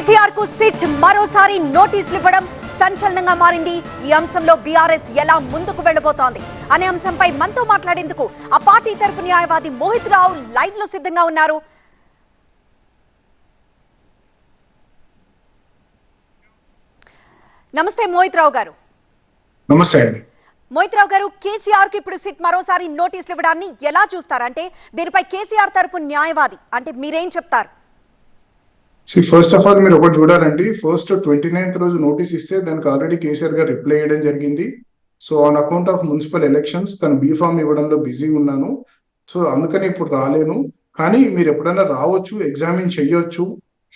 కేసీఆర్కు సిట్ మరోసారి నోటీసులు ఇవ్వడం సంచలనంగా మారింది. ఈ అంశంలో బీఆర్ఎస్ ఎలా ముందుకు వెళ్ళబోతోంది అనే అంశంపై మనతో మాట్లాడేందుకు ఆ పార్టీ తరపు న్యాయవాది మోహిత్ రావు లైవ్లో సిద్ధంగా ఉన్నారు. నమస్తే మోహిత్ రావు గారు. నమస్తే అండి. మోహిత్ రావు గారు కేసీఆర్కి ఇప్పుడు సిట్ మరోసారి నోటీసులు ఇవ్వడాన్ని ఎలా చూస్తారు? అంటే దీనిపై కేసీఆర్ తరపు న్యాయవాది అంటే మీరేం చెప్తారు? సి ఫస్ట్ ఆఫ్ ఆల్ మీరు ఒకటి చూడాలండి. ఫస్ట్ ట్వంటీ నైన్త్ రోజు నోటీస్ ఇస్తే దానికి ఆల్రెడీ కేసీఆర్ గారు రిప్లై చేయడం జరిగింది. So on account of municipal elections తను బీఫామ్ ఇవ్వడంలో బిజీ ఉన్నాను. సో అందుకని ఇప్పుడు రాలేను. కానీ మీరు ఎప్పుడైనా రావచ్చు ఎగ్జామిన్ చెయ్యొచ్చు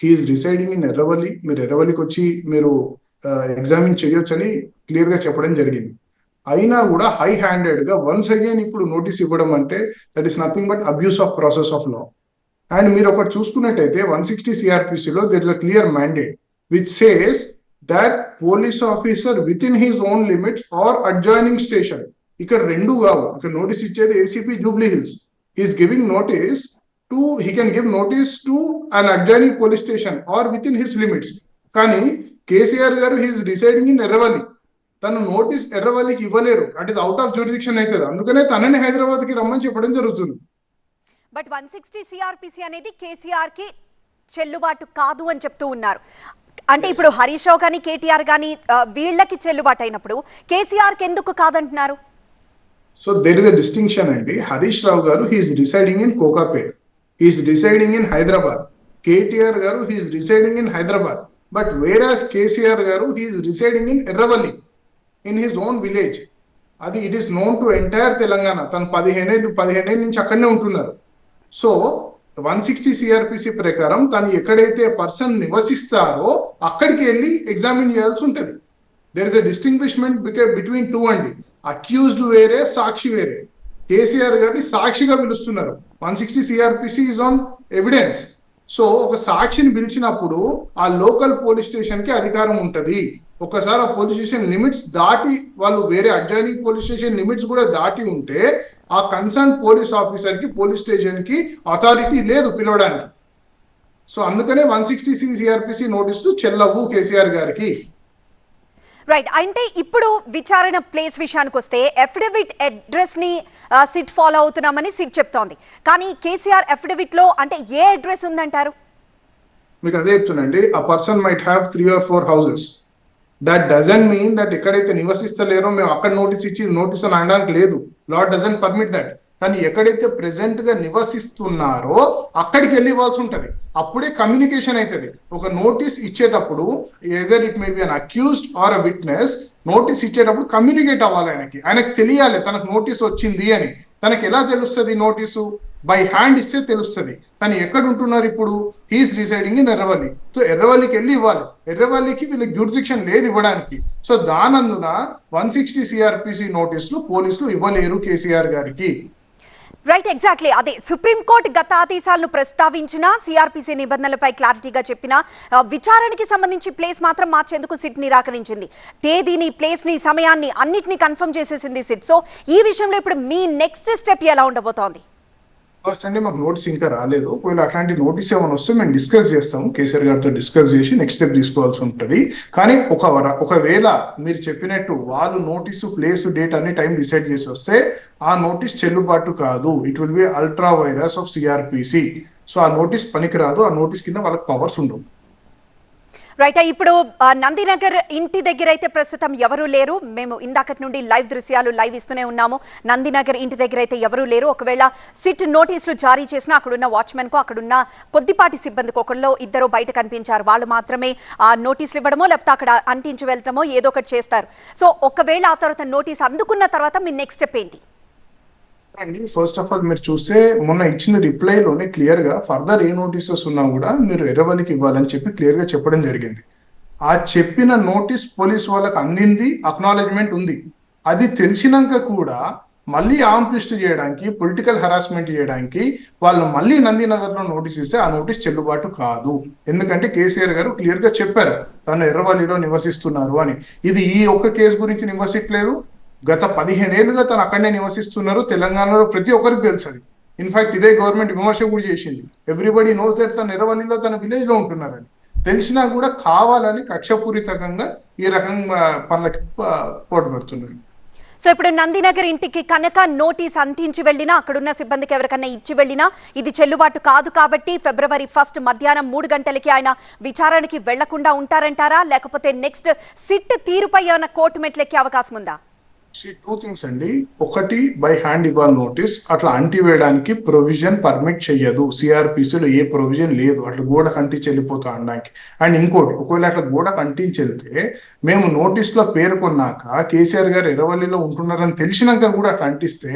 హీఈస్ రిసైడింగ్ ఇన్ ఎర్రవల్లి మీరు ఎర్రవల్లికి వచ్చి మీరు ఎగ్జామిన్ చేయొచ్చు అని క్లియర్గా చెప్పడం జరిగింది. అయినా కూడా హై హ్యాండెడ్గా వన్స్ అగైన్ ఇప్పుడు నోటీస్ ఇవ్వడం అంటే that is nothing but abuse of process of law and మీరు ఒకటి చూసుకున్నట్టయితే one sixty సిఆర్పిసిలో there is a clear mandate which says that police officer within his own limits or adjoining station ఇక్కడ రెండు కావు. ఇక్కడ నోటీస్ ఇచ్చేది ACP Jubilee Hills he's giving notice to he can give notice to an adjoining police station or within his limits కానీ కేసీఆర్ గారు he's deciding in Erravalli తను notice ఎర్రవల్లికి ఇవ్వలేరు. అంటే అవుట్ ఆఫ్ జ్యూరిడిక్షన్ అవుతుంది అందుకనే తనని హైదరాబాద్కి రమ్మని చెప్పడం జరుగుతుంది. బట్ వన్ సిక్స్టీ సిఆర్పిసి అనేది కేసీఆర్కి చెల్లుబాటు కాదు అని చెప్తూ ఉన్నారు. అంటే ఇప్పుడు హరీష్ రావు కానీ కేటీఆర్ కానీ వీళ్ళకి చెల్లుబాటు అయినప్పుడు కేసీఆర్కి ఎందుకు కాదంటున్నారు? So there is a distinction అండి. Harish Rao garu he's residing in Kokapet he's residing in Hyderabad KTR garu he's residing in Hyderabad but whereas KCR garu he's residing in Erravalli in his own village అది it is known to entire Telangana తను పదిహేనేళ్ళు పదిహేనేళ్ళ నుంచి అక్కడనే ఉంటున్నారు. So one sixty CrPC ప్రకారం తను ఎక్కడైతే person నివసిస్తారో అక్కడికి వెళ్ళి ఎగ్జామిన్ చేయాల్సి ఉంటుంది. There is a distinguishment between two అండి అక్యూజ్డ్ వేరే సాక్షి వేరే. కేసీఆర్ గారిని సాక్షిగా పిలుస్తున్నారు. One sixty CrPC is on evidence so ఒక సాక్షిని పిలిచినప్పుడు ఆ లోకల్ పోలీస్ స్టేషన్కి అధికారం ఉంటుంది. ఒకసారి ఆ పోలీస్ స్టేషన్ లిమిట్స్ దాటి వాళ్ళు వేరే అడ్జాయినింగ్ పోలీస్ స్టేషన్ లిమిట్స్ కూడా దాటి ఉంటే ఆ కన్సర్న్ పోలీస్ ఆఫీసర్కి పోలీస్ స్టేషన్కి అథారిటీ లేదు పిలవడానికి. సో అందుకనే వన్ సిక్స్టీ సి సిఆర్పిసి నోటీసులు చెల్లవు కేసీఆర్ గారికి. రైట్ అంటే ఇప్పుడు విచారణ ప్లేస్ విషయానికి వస్తే అఫిడవిట్ అడ్రస్ని సిట్ ఫాలో అవుతున్నామని సిట్ చెప్తోంది. కానీ కేసీఆర్ అఫిడవిట్లో అంటే ఏ అడ్రస్ ఉందంటారు? మీకు అదే చెప్తున్నాండి ఆ person might have three or four houses that doesn't mean that ఎక్కడైతే నివసిస్తలేరో మేము అక్కడ నోటీస్ ఇచ్చి నోటీస్ అని అనడానికి లేదు. లా డజన్ పర్మిట్ దట్ కానీ ఎక్కడైతే ప్రెసెంట్గా నివసిస్తున్నారో అక్కడికి వెళ్ళి ఇవ్వాల్సి ఉంటది. అప్పుడే కమ్యూనికేషన్ అవుతుంది ఒక నోటీస్ ఇచ్చేటప్పుడు either it may be an accused or a witness notice ఇచ్చేటప్పుడు కమ్యూనికేట్ అవ్వాలి ఆయనకి. ఆయనకు తెలియాలి తనకు నోటీస్ వచ్చింది అని. తనకి ఎలా తెలుస్తుంది నోటీసు? బై హ్యాండ్ ఇస్తే తెలుస్తుంది. కానీ ఎక్కడ ఉంటున్నారు ఇప్పుడు he's residing in Erravalli so ఎర్రవల్లికి వెళ్ళి ఇవ్వాలి. ఎర్రవల్లికి వీళ్ళకి జ్యూరిడిక్షన్ లేదు ఇవ్వడానికి. సో దానందున వన్ సిక్స్టీ సిఆర్పిసి నోటీసులు పోలీసులు ఇవ్వలేరు కేసీఆర్ గారికి. రైట్ ఎగ్జాక్ట్లీ అదే సుప్రీంకోర్టు గత ఆదేశాలను ప్రస్తావించిన సిఆర్పిసి నిబంధనలపై క్లారిటీగా చెప్పిన విచారణకి సంబంధించి ప్లేస్ మాత్రం మార్చేందుకు సిట్ నిరాకరించింది. తేదీని ప్లేస్ని సమయాన్ని అన్నిటినీ కన్ఫర్మ్ చేసేసింది సిట్. సో ఈ విషయంలో ఇప్పుడు మీ నెక్స్ట్ స్టెప్ ఎలా ఉండబోతోంది? ఫస్ట్ అంటే మాకు నోటీస్ ఇంకా రాలేదు. ఒకవేళ అట్లాంటి నోటీస్ ఏమైనా వస్తే మేము డిస్కస్ చేస్తాం కేసీఆర్ గారితో డిస్కస్ చేసి నెక్స్ట్ స్టెప్ తీసుకోవాల్సి ఉంటుంది. కానీ ఒక వర- ఒకవేళ మీరు చెప్పినట్టు వాళ్ళు నోటీసు ప్లేస్ డేట్ అన్ని టైం డిసైడ్ చేసి వస్తే ఆ నోటీస్ చెల్లుబాటు కాదు. It will be ultra vires of CrPC so ఆ నోటీస్ పనికిరాదు. ఆ నోటీస్ కింద వాళ్ళకి పవర్స్ ఉండవు. రైట్ ఇప్పుడు నందినగర్ ఇంటి దగ్గర అయితే ప్రస్తుతం ఎవరూ లేరు. మేము ఇందాకటి నుండి లైవ్ దృశ్యాలు లైవ్ ఇస్తూనే ఉన్నాము. నందినగర్ ఇంటి దగ్గర అయితే ఎవరూ లేరు. ఒకవేళ సిట్ నోటీసులు జారీ చేసినా అక్కడున్న వాచ్మెన్కు అక్కడున్న కొద్దిపాటి సిబ్బందికి ఒకరిలో ఇద్దరు బయట కనిపించారు. వాళ్ళు మాత్రమే ఆ నోటీసులు ఇవ్వడమో లేకపోతే అక్కడ అంటించి వెళ్తామో ఏదో ఒకటి చేస్తారు. సో ఒకవేళ ఆ తర్వాత నోటీస్ అందుకున్న తర్వాత మీ నెక్స్ట్ స్టెప్ ఏంటి? అండి ఫస్ట్ ఆఫ్ ఆల్ మీరు చూస్తే మొన్న ఇచ్చిన రిప్లైలోనే క్లియర్గా ఫర్దర్ ఏ నోటీసెస్ ఉన్నా కూడా మీరు ఎర్రవల్లికి ఇవ్వాలని చెప్పి క్లియర్గా చెప్పడం జరిగింది. ఆ చెప్పిన నోటీస్ పోలీస్ వాళ్ళకి అందింది అక్నాలెడ్జ్మెంట్ ఉంది. అది తెలిసినాక కూడా మళ్ళీ ఆంప్లిస్ట్ చేయడానికి పొలిటికల్ హరాస్మెంట్ చేయడానికి వాళ్ళు మళ్ళీ నందినగర్లో నోటీస్ ఇస్తే ఆ నోటీస్ చెల్లుబాటు కాదు. ఎందుకంటే కేసీఆర్ గారు క్లియర్గా చెప్పారు తను ఎర్రవల్లిలో నివసిస్తున్నారు అని. ఇది ఈ ఒక్క కేసు గురించి నివసించలేదు గత పదిహేనేళ్ళుగా తను అక్కడనే నివసిస్తున్నారు. తెలంగాణలో ప్రతి ఒక్కరికి తెలుసు అది. ఇన్ఫాక్ట్ ఇదే గవర్నమెంట్ విమర్శ కూడా చేసింది. ఎవ్రీబడి నోస్ దట్ తన ఎరవల్లిలో తన విలేజ్లో ఉంటున్నారని తెలిసినా కూడా కావాలని కక్షపూరితంగా ఈ రకంగా పనులకి పోటుపడుతున్నారు. సో ఇప్పుడు నందినగర్ ఇంటికి కనుక నోటీస్ అంటించి వెళ్ళినా అక్కడున్న సిబ్బందికి ఎవరికన్నా ఇచ్చి వెళ్ళినా ఇది చెల్లుబాటు కాదు కాబట్టి ఫిబ్రవరి ఫస్ట్ మధ్యాహ్నం మూడు గంటలకి ఆయన విచారణకి వెళ్ళకుండా ఉంటారంటారా? లేకపోతే నెక్స్ట్ సిట్ తీరుపై ఏమైనా కోర్టు మెట్లెక్కే అవకాశం ఉందా? టూ థింగ్స్ అండి. ఒకటి బై హ్యాండ్ ఇవ్వాలి నోటీస్ అట్లా అంటి వేయడానికి ప్రొవిజన్ పర్మిట్ చేయదు సిఆర్పిసిలో ఏ ప్రొవిజన్ లేదు. అట్లా గోడకు కంటించి వెళ్ళిపోతా అనడానికి. అండ్ ఇంకోటి ఒకవేళ అట్లా గోడకు కంటించి వెళ్తే మేము నోటీస్లో పేర్కొన్నాక కేసీఆర్ గారు ఎర్రవల్లిలో ఉంటున్నారని తెలిసినాక కూడా అట్లా అంటిస్తే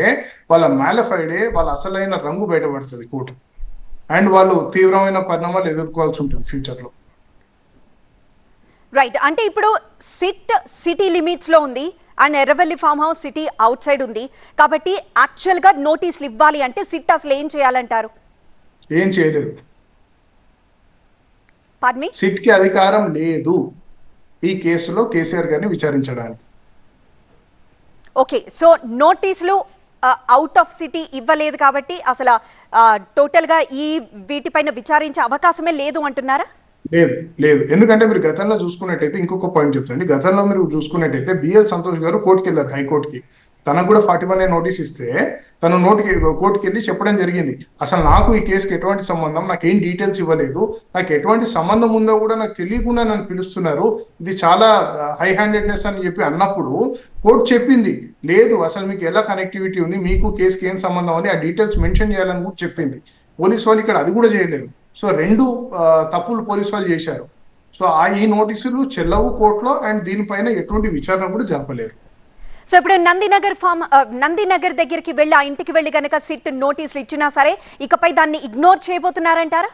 వాళ్ళ మ్యాలఫైడే వాళ్ళ అసలైన రంగు బయటపడుతుంది కోర్టు. అండ్ వాళ్ళు తీవ్రమైన పరిణామాలు ఎదుర్కోవాల్సి ఉంటుంది ఫ్యూచర్లో రైట్ అంటే ఇప్పుడు సిట్ సిటీ లిమిట్స్లో ఉంది. And Erravalli farm house city outside ఉంది. కాబట్టి యాక్చువల్గా నోటీసులు ఇవ్వాలి అంటే సిట్ అసలు ఏం చేయాలంటారు? ఏం చేయలేదు. పద్మి సిట్కి అధికారం లేదు. ఈ కేసులో కేసీఆర్ గారిని విచారించడానికి. ఓకే సో నోటీసులు అవుట్ ఆఫ్ సిటీ ఇవ్వలేదు కాబట్టి అసలు టోటల్గా ఈ వీటిపైన విచారించే అవకాశమే లేదు అంటున్నారా? లేదు లేదు. ఎందుకంటే మీరు గతంలో చూసుకున్నట్టయితే ఇంకొక పాయింట్ చెప్తాండి గతంలో మీరు చూసుకున్నట్టయితే బిఎల్ సంతోష్ గారు కోర్టుకి వెళ్ళారు హైకోర్టుకి. తనకు కూడా ఫార్టీ వన్ నోటీస్ ఇస్తే తను నోటికి కోర్టుకి వెళ్ళి చెప్పడం జరిగింది. అసలు నాకు ఈ కేసుకి ఎటువంటి సంబంధం? నాకు ఏం డీటెయిల్స్ ఇవ్వలేదు. నాకు ఎటువంటి సంబంధం ఉందో కూడా నాకు తెలియకుండా నన్ను పిలుస్తున్నారు. ఇది చాలా హై హ్యాండెడ్నెస్ అని చెప్పి అన్నప్పుడు కోర్టు చెప్పింది. లేదు అసలు మీకు ఎలా కనెక్టివిటీ ఉంది? మీకు కేసుకి ఏం సంబంధం అని ఆ డీటెయిల్స్ మెన్షన్ చేయాలని కూడా చెప్పింది. పోలీస్ వాళ్ళు ఇక్కడ అది కూడా చేయలేదు. సో రెండు తప్పులు పోలీస్ వాళ్ళు చేశారు. సో ఆ ఈ నోటీసులు చెల్లవు కోర్టులో అండ్ దీనిపైన ఎటువంటి విచారణ కూడా జరపలేరు సో ఇప్పుడు నందినగర్ ఫామ్ నందినగర్ దగ్గరికి వెళ్ళి ఆ ఇంటికి వెళ్ళి కనుక సిట్ నోటీసులు ఇచ్చినా సరే ఇకపై దాన్ని ఇగ్నోర్ చేయబోతున్నారంటారా?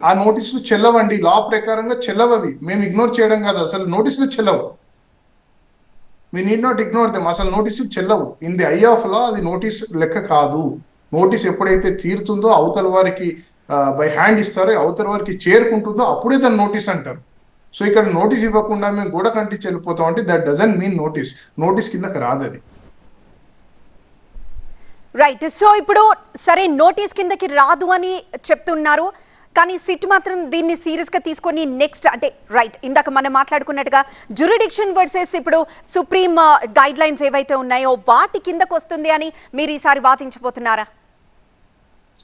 ఆ నోటీసులు చెల్లవండి. లా ప్రకారంగా చెల్లవవి. మేము ఇగ్నోర్ చేయడం కాదు. అసలు నోటీసులు చెల్లవు. మీ నీడ్ నాట్ ఇగ్నోర్ దెమ్ అసలు నోటీసులు చెల్లవు. In the eye of law అది నోటీస్ లెక్క కాదు. నోటీస్ ఎప్పుడైతే తీరుతుందో అవతల వారికి బై హ్యాండ్ ఇస్తారో అవతల వారికి చేరుకుంటుందో అప్పుడే దాన్ని నోటీస్ అంటారు. సో ఇక్కడ నోటీస్ ఇవ్వకుండా మేము గోడ కంటించి వెళ్ళిపోతాం అంటే that doesn't mean notice notice కిందకి రాదు అది. రైట్ సో ఇప్పుడు సరే నోటీస్ కిందకి రాదు అని చెప్తున్నారు. కానీ సిట్ మాత్రం దీన్ని సీరియస్గా తీసుకొని నెక్స్ట్ అంటే రైట్ ఇందాక మనం మాట్లాడుకున్నట్టుగా జురిడిక్షన్ వర్సెస్ ఇప్పుడు సుప్రీం గైడ్ లైన్స్ ఏవైతే ఉన్నాయో వాటి కిందకు వస్తుంది అని మీరు ఈసారి వాదించబోతున్నారా?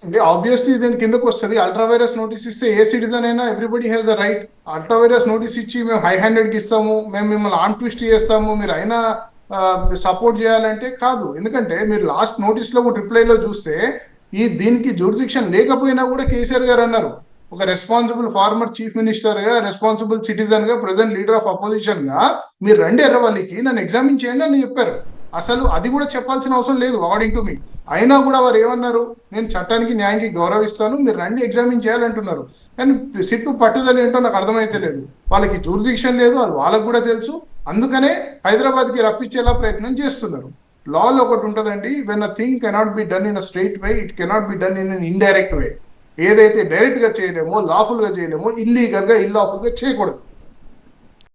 అంటే ఆబ్వియస్లీ దీని కిందకు వస్తుంది. అల్ట్రా వైరస్ నోటీస్ ఇస్తే ఏ సిటిజన్ అయినా everybody has a right ultra vires notice ఇచ్చి మేము హై హ్యాండెడ్కి ఇస్తాము మేము మిమ్మల్ని ఆన్ ట్విస్ట్ చేస్తాము మీరు అయినా సపోర్ట్ చేయాలంటే కాదు. ఎందుకంటే మీరు లాస్ట్ నోటీస్లో కూడా రిప్లైలో చూస్తే ఈ దీనికి జూరిసిక్షన్ లేకపోయినా కూడా కేసీఆర్ గారు అన్నారు. ఒక రెస్పాన్సిబుల్ ఫార్మర్ చీఫ్ మినిస్టర్గా రెస్పాన్సిబుల్ సిటిజన్గా ప్రెసెంట్ లీడర్ ఆఫ్ అపోజిషన్గా మీరు రండి ఎర్రవల్లికి నన్ను ఎగ్జామిన్ చేయండి అని చెప్పారు. అసలు అది కూడా చెప్పాల్సిన అవసరం లేదు అకార్డింగ్ టు మీ అయినా కూడా వారు ఏమన్నారు? నేను చట్టానికి న్యాయానికి గౌరవిస్తాను మీరు రండి ఎగ్జామిన్ చేయాలంటున్నారు. కానీ సిట్టు పట్టుదల ఏంటో నాకు అర్థమైతే లేదు. వాళ్ళకి జూరిసిక్షన్ లేదు అది వాళ్ళకు కూడా తెలుసు. అందుకనే హైదరాబాద్కి రప్పించేలా ప్రయత్నం చేస్తున్నారు. లాలో ఒకటి ఉంటుందండి when a thing cannot be done in a straight way it cannot be done in an indirect way ఏదైతే డైరెక్ట్గా చేయలేమో లాఫుల్గా చేయలేమో ఇల్లీగల్గా ఇల్లాఫుల్గా చేయకూడదు.